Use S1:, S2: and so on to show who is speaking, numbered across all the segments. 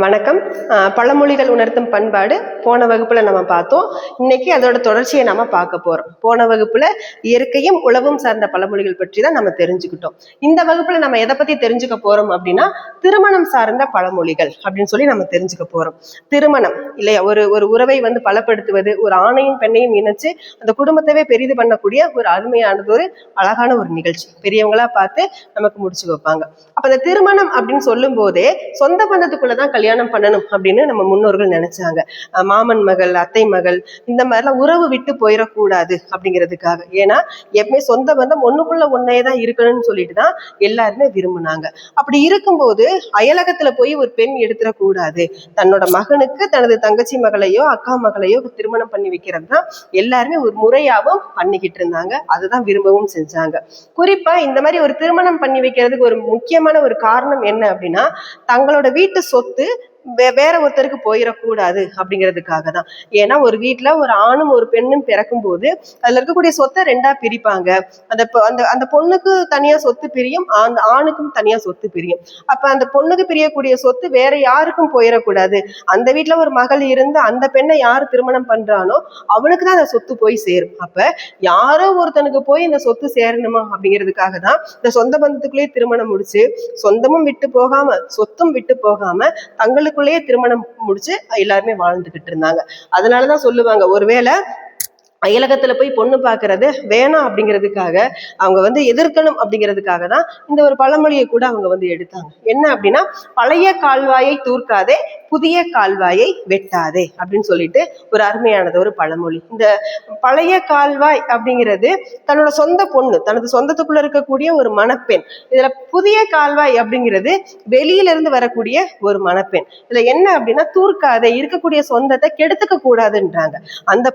S1: வணக்கம். பழமொழிகள் உணர்த்தும் பண்பாடு போன வகுப்புல நம்ம பார்த்தோம். இன்னைக்கு அதோட தொடர்ச்சியை நம்ம பார்க்க போறோம். போன வகுப்புல இயற்கையும் உழவும் சார்ந்த பழமொழிகள் பற்றி தான் நம்ம தெரிஞ்சுக்கிட்டோம். இந்த வகுப்புல நம்ம எதை பத்தி தெரிஞ்சுக்க போறோம் அப்படின்னா திருமணம் சார்ந்த பழமொழிகள் அப்படின்னு சொல்லி நம்ம தெரிஞ்சுக்க போறோம். திருமணம் இல்லையா? ஒரு ஒரு உறவை வந்து பலப்படுத்துவது ஒரு ஆணையும் பெண்ணையும் இணைச்சு அந்த குடும்பத்தவே பெரிது பண்ணக்கூடிய ஒரு அருமையானது ஒரு அழகான ஒரு நிகழ்ச்சி. பெரியவங்களா பார்த்து நமக்கு முடிச்சு வைப்பாங்க. அப்ப அந்த திருமணம் அப்படின்னு சொல்லும் போதே சொந்த பந்தத்துக்குள்ளதான் கல்யாணம் பண்ணணும் அப்படின்னு நம்ம முன்னோர்கள் நினைச்சாங்க. மாமன் மகள் அத்தை மகள் இந்த மாதிரிலாம் உறவு விட்டு போயிடக்கூடாது அப்படிங்கிறதுக்காக. ஏன்னா எப்பவுமே சொந்த பந்தம் ஒண்ணுக்குள்ள ஒன்னே தான் இருக்கணும்னு சொல்லிட்டு தான் எல்லாருமே விரும்புனாங்க. அப்படி இருக்கும்போது அயலகத்துல போய் ஒரு பெண் எடுத்துடக்கூடாது. தன்னோட மகனுக்கு தனது தங்கச்சி மகளையோ அக்கா மகளையோ திருமணம் பண்ணி வைக்கிறது தான் எல்லாருமே ஒரு முறையாகவும் பண்ணிக்கிட்டு இருந்தாங்க. அதுதான் விரும்பவும் செஞ்சாங்க. குறிப்பா இந்த மாதிரி ஒரு திருமணம் பண்ணி வைக்கிறதுக்கு ஒரு முக்கியமான ஒரு காரணம் என்ன அப்படின்னா தங்களோட வீட்டு சொத்து வே- வேற ஒருத்தருக்கு போயிடக்கூடாது அப்படிங்கிறதுக்காக தான். ஏன்னா ஒரு வீட்டில் ஒரு ஆணும் ஒரு பெண்ணும் பிறக்கும் போது அதில் இருக்கக்கூடிய சொத்தை ரெண்டா பிரிப்பாங்க. அந்த அந்த அந்த பொண்ணுக்கு தனியா சொத்து பிரியும் அந்த ஆணுக்கும் தனியா சொத்து பிரியும். அப்ப அந்த பொண்ணுக்கு பிரியக்கூடிய சொத்து வேற யாருக்கும் போயிடக்கூடாது அந்த வீட்ல ஒரு மகள் இருந்து அந்த பெண்ணை யார் திருமணம் பண்றானோ அவனுக்கு தான் அந்த சொத்து போய் சேரும். அப்ப யாரோ ஒருத்தனுக்கு போய் இந்த சொத்து சேரணுமா அப்படிங்கிறதுக்காக தான் இந்த சொந்த பந்தத்துக்குள்ளேயே திருமணம் முடிச்சு சொந்தமும் விட்டு போகாம சொத்தும் விட்டு போகாம தங்களுக்கு தங்களுக்குள்ளேயே திருமணம் முடிச்சு எல்லாருமே வாழ்ந்துகிட்டு இருந்தாங்க. அதனாலதான் சொல்லுவாங்க ஒருவேளை அயலகத்துல போய் பொண்ணு பார்க்கறது வேணாம் அப்படிங்கிறதுக்காக அவங்க வந்து எதிர்க்கணும் அப்படிங்கிறதுக்காக தான் இந்த ஒரு பழமொழியை கூட அவங்க வந்து எடுத்தாங்க. என்ன அப்படின்னா பழைய கால்வாயை தூர்க்காதே புதிய கால்வாயை வெட்டாதே அப்படின்னு சொல்லிட்டு ஒரு அருமையானது ஒரு பழமொழி. இந்த பழைய கால்வாய் அப்படிங்கிறது தன்னோட சொந்த பொண்ணு தனது சொந்தத்துக்குள்ள இருக்கக்கூடிய ஒரு மணப்பெண். இதுல புதிய கால்வாய் அப்படிங்கிறது வெளியிலிருந்து வரக்கூடிய ஒரு மணப்பெண். இதுல என்ன அப்படின்னா தூர்க்காதே இருக்கக்கூடிய சொந்தத்தை கெடுத்துக்க கூடாதுன்றாங்க. அந்த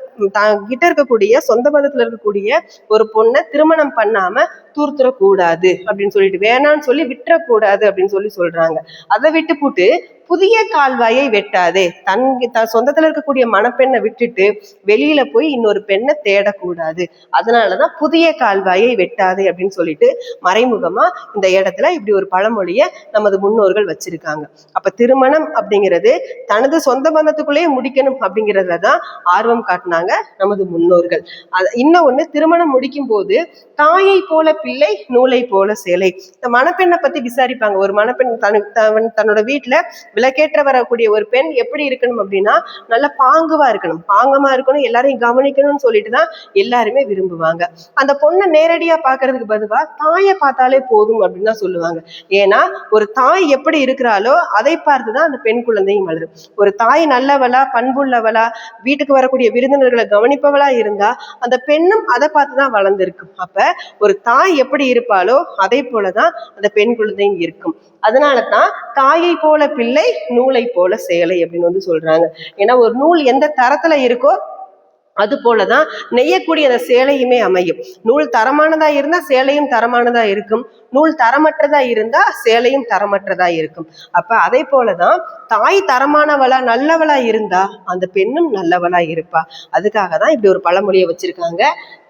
S1: கிட்ட இருக்கக்கூடிய சொந்த பந்தத்துல இருக்கக்கூடிய ஒரு பொண்ணை திருமணம் பண்ணாம தூர்த்துறக்கூடாது அப்படின்னு சொல்லிட்டு வேணான்னு சொல்லி விட்டுறக்கூடாது அப்படின்னு சொல்லி சொல்றாங்க. அதை விட்டு போட்டு புதிய கால்வாயை வெட்டாதே. தன் தன் சொந்தத்துல இருக்கக்கூடிய மணப்பெண்ணை விட்டுட்டு வெளியில போய் இன்னொரு பெண்ணை தேடக்கூடாது. அதனாலதான் புதிய கால்வாயை வெட்டாதே அப்படின்னு சொல்லிட்டு மறைமுகமா இந்த இடத்துல இப்படி ஒரு பழமொழியை நமது முன்னோர்கள் வச்சிருக்காங்க. அப்ப திருமணம் அப்படிங்கிறது தனது சொந்த பந்தத்துக்குள்ளேயே முடிக்கணும் அப்படிங்கிறதுல தான் ஆர்வம் காட்டினாங்க நமது முன்னோர்கள். அது இன்னும் ஒண்ணு திருமணம் முடிக்கும் போது தாயை போல பிள்ளை நூலை போல சேலை. இந்த மணப்பெண்ணை பத்தி விசாரிப்பாங்க. ஒரு மணப்பெண் தன் தன்னோட வீட்டுல விளக்கேற்ற வரக்கூடிய ஒரு பெண் எப்படி இருக்கணும் அப்படின்னா நல்ல பாங்குவா இருக்கணும். பாங்கமா இருக்கணும் எல்லாரையும் கவனிக்கணும்னு சொல்லிட்டு தான் எல்லாருமே விரும்புவாங்க. அந்த பொண்ணை நேரடியா பாக்குறதுக்கு பதிலா தாயை பார்த்தாலே போதும் அப்படின்னு தான் சொல்லுவாங்க. ஏன்னா ஒரு தாய் எப்படி இருக்கிறாளோ அதை பார்த்து தான் அந்த பெண் குழந்தையும் வளரும். ஒரு தாய் நல்லவளா பண்புள்ளவளா வீட்டுக்கு வரக்கூடிய விருந்தினர்களை கவனிப்பவளா இருந்தா அந்த பெண்ணும் அதை பார்த்து தான் வளர்ந்துருக்கும். அப்ப ஒரு தாய் எப்படி இருப்பாளோ அதை போலதான் அந்த பெண் குழந்தையும் இருக்கும். அதனால தான் தாயை போல பிள்ளை நூலை போல சேலை அப்படின்னு வந்து சொல்றாங்க. ஏன்னா ஒரு நூல் எந்த தரத்துல இருக்கோ அது போலதான் நெய்யக்கூடிய அந்த சேலையுமே அமையும். நூல் தரமானதா இருந்தா சேலையும் தரமானதா இருக்கும். நூல் தரமற்றதா இருந்தா சேலையும் தரமற்றதா இருக்கும். அப்ப அதே போலதான் தாய் தரமானவளா நல்லவளா இருந்தா அந்த பெண்ணும் நல்லவளா இருப்பா. அதுக்காக தான் இப்படி ஒரு பழமொழியை வச்சிருக்காங்க.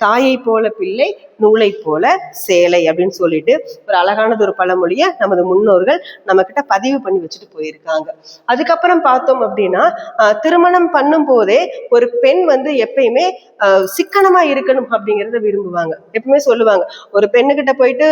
S1: தாயை போல பிள்ளை நூலை போல சேலை அப்படின்னு சொல்லிட்டு ஒரு அழகானது ஒரு பழமொழியை நமது முன்னோர்கள் நம்ம கிட்ட பதிவு பண்ணி வச்சுட்டு போயிருக்காங்க. அதுக்கப்புறம் பார்த்தோம் அப்படின்னா திருமணம் பண்ணும் போதே ஒரு பெண் வந்து எப்பயுமே சிக்கனமா இருக்கணும் அப்படிங்கறத விரும்புவாங்க. எப்பவுமே சொல்லுவாங்க. ஒரு பெண்ணுகிட்ட போயிட்டு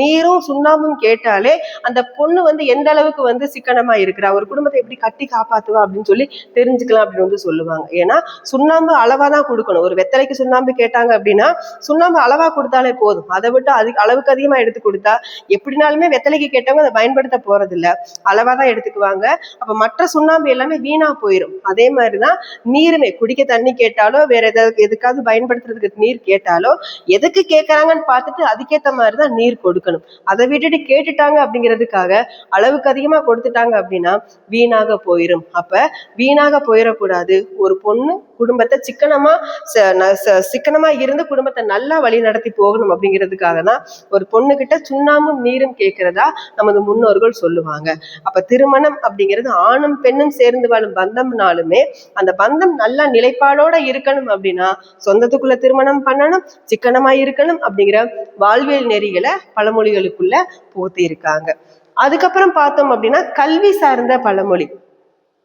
S1: நீரும் சுண்ணாம்பும் கேட்டாலே அந்த பொண்ணு வந்து எந்த அளவுக்கு வந்து சிக்கனமா இருக்கிறா? ஒரு குடும்பத்தை எப்படி கட்டி காப்பாத்துவா? அப்படின்னு சொல்லி தெரிஞ்சுக்கலாம் அப்படின்னு வந்து சொல்லுவாங்க. ஏன்னா சுண்ணாம்பு அளவா தான் கொடுக்கணும். ஒரு வெத்தலைக்கு சுண்ணாம்பு கேட்டாங்க அப்படின்னா சுண்ணாம்பு அளவா கொடுத்தாலே போதும். அதை விட்டு அதுக்கு அளவுக்கு அதிகமா எடுத்து கொடுத்தா எப்படினாலுமே வெத்தலைக்கு கேட்டவங்க அதை பயன்படுத்த போறது இல்ல அளவா தான் எடுத்துக்குவாங்க. அப்ப மற்ற சுண்ணாம்பு எல்லாமே வீணா போயிடும் அதே மாதிரிதான் நீருமே குடிக்க தண்ணி கேட்டாலும் கேட்டாலோ வேற ஏதாவது எதுக்காவது பயன்படுத்துறதுக்கு நீர் கேட்டாலோ எதுக்கு கேட்கறாங்கன்னு பார்த்துட்டு அதுக்கேத்த மாதிரிதான் நீர் கொடுக்கணும். அதை விட்டுட்டு கேட்டுட்டாங்க அப்படிங்கிறதுக்காக அளவுக்கு அதிகமா கொடுத்துட்டாங்க அப்படின்னா வீணாக போயிடும் அப்ப வீணாக போயிடக்கூடாது. ஒரு பொண்ணு குடும்பத்தை சிக்கனமா ச- சிக்கனமா இருந்து குடும்பத்தை நல்லா வழி நடத்தி போகணும் அப்படிங்கிறதுக்காக தான் ஒரு பொண்ணு கிட்ட சுண்ணாம்பும் நீரும் கேட்கிறதா நமது முன்னோர்கள் சொல்லுவாங்க. அப்ப திருமணம் அப்படிங்கிறது ஆணும் பெண்ணும் சேர்ந்து வாழும் பந்தம்னாலுமே அந்த பந்தம் நல்லா நிலைப்பாடோட இருக்க இருக்கணும் அப்படின்னா சொந்தத்துக்குள்ள திருமணம் பண்ணணும் சிக்கனமா இருக்கணும் அப்படிங்கிற வாழ்வியல் நெறிகளை பழமொழிகளுக்குள்ள போத்தி இருக்காங்க அதுக்கப்புறம் பார்த்தோம் அப்படின்னா கல்வி சார்ந்த பழமொழி.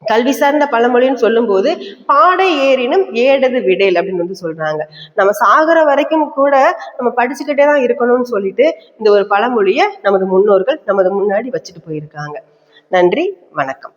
S1: கல்வி சார்ந்த பழமொழின்னு சொல்லும்போது பாடை ஏறினும் ஏடது விடேல் அப்படின்னு வந்து சொல்றாங்க. நம்ம சாகுற வரைக்கும் கூட நம்ம படிச்சுக்கிட்டே தான் இருக்கணும்னு சொல்லிட்டு இந்த ஒரு பழமொழியை நமது முன்னோர்கள் நமது முன்னாடி வச்சுட்டு போயிருக்காங்க. நன்றி வணக்கம்.